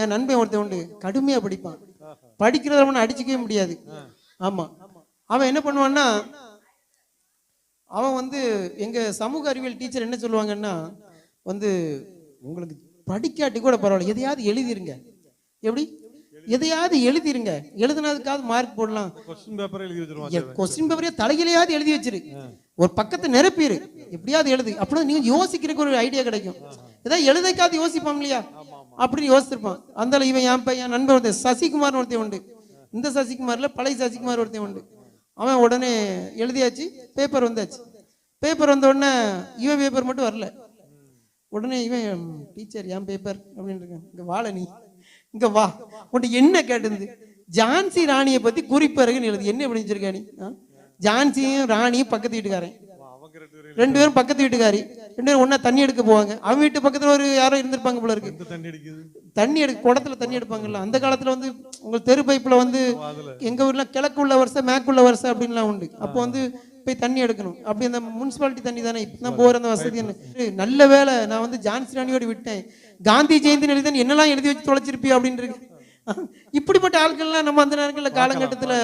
என் நண்பன் ஒருத்தன் உண்டு கடுமையா படிப்பான். படிக்கிறத அவனை அடிச்சுக்கவே முடியாது. ஆமா. அவன் என்ன பண்ணுவான்னா அவன் வந்து எங்க சமூக அறிவியல் டீச்சர் என்ன சொல்லுவாங்கன்னா வந்து உங்களுக்கு படிக்காட்டி கூட பரவாயில்ல எதையாவது எழுதிருங்க. எப்படி? எதையாவது எழுதிருங்க. எழுதுனதுக்காவது மார்க் போடலாம். கொஸ்டின் பேப்பர் தலையிலையாவது எழுதி வச்சிரு. ஒரு பக்கத்தை நிரப்பிடு எப்படியாவது எழுது. அப்படின்னா நீங்க யோசிக்கிறதுக்கு ஒரு ஐடியா கிடைக்கும். ஏதாவது எழுதைக்காவது யோசிப்பாங்க இல்லையா? அப்படின்னு யோசிச்சிருப்பான். அந்த இவன் என் பையன் என் ஒருத்தன் சசிகுமார்னு ஒருத்தன் உண்டு. இந்த சசிகுமார்ல பழைய சசிகுமார் ஒருத்தன் உண்டு. அவன் உடனே எழுதியாச்சு பேப்பர் வந்தாச்சு. பேப்பர் வந்த உடனே இவன் பேப்பர் மட்டும் வரல. உடனே இவன் டீச்சர் என் பேப்பர் அப்படின்னு இருக்கான். இங்கே வாழ நீ இங்கே வா. உன்ட்டு என்ன கேட்டிருந்து? ஜான்சி ராணியை பற்றி குறிப்பறகுன்னு எழுது. என்ன எப்படி நீ? ஜான்சியும் ராணியும் பக்கத்து வீட்டுக்காரன். ரெண்டு பேரும் பக்கத்து வீட்டுக்காரி. ரெண்டு பேரும் ஒண்ணா தண்ணி எடுக்க போவாங்க. அவன் வீட்டு பக்கத்துல ஒரு யாரோ இருந்திருப்பாங்க போல இருக்கு. தண்ணி தண்ணி எடுக்க குடத்துல தண்ணி எடுப்பாங்கல்ல. அந்த காலத்துல வந்து உங்க தெரு பைப்புல வந்து எங்க ஊர்ல கிழக்கு உள்ள வருஷம் மேற்குள்ள வருஷம் அப்படின்லாம் உண்டு. அப்போ வந்து போய் தண்ணி எடுக்கணும். அப்படி அந்த முனிசிபாலிட்டி தண்ணி தானே? இப்பதான் போற அந்த வசதி நல்ல வேலை நான் வந்து ஜான்சி ராணியோட விட்டேன். காந்தி ஜெயந்தி எழுதி என்னெல்லாம் எழுதி வச்சு தொலைச்சிருப்பியா அப்படின்னு இருக்கு. இப்படிப்பட்ட ஆட்கள்லாம் நம்ம அந்த நேரங்கள்ல காலகட்டத்துல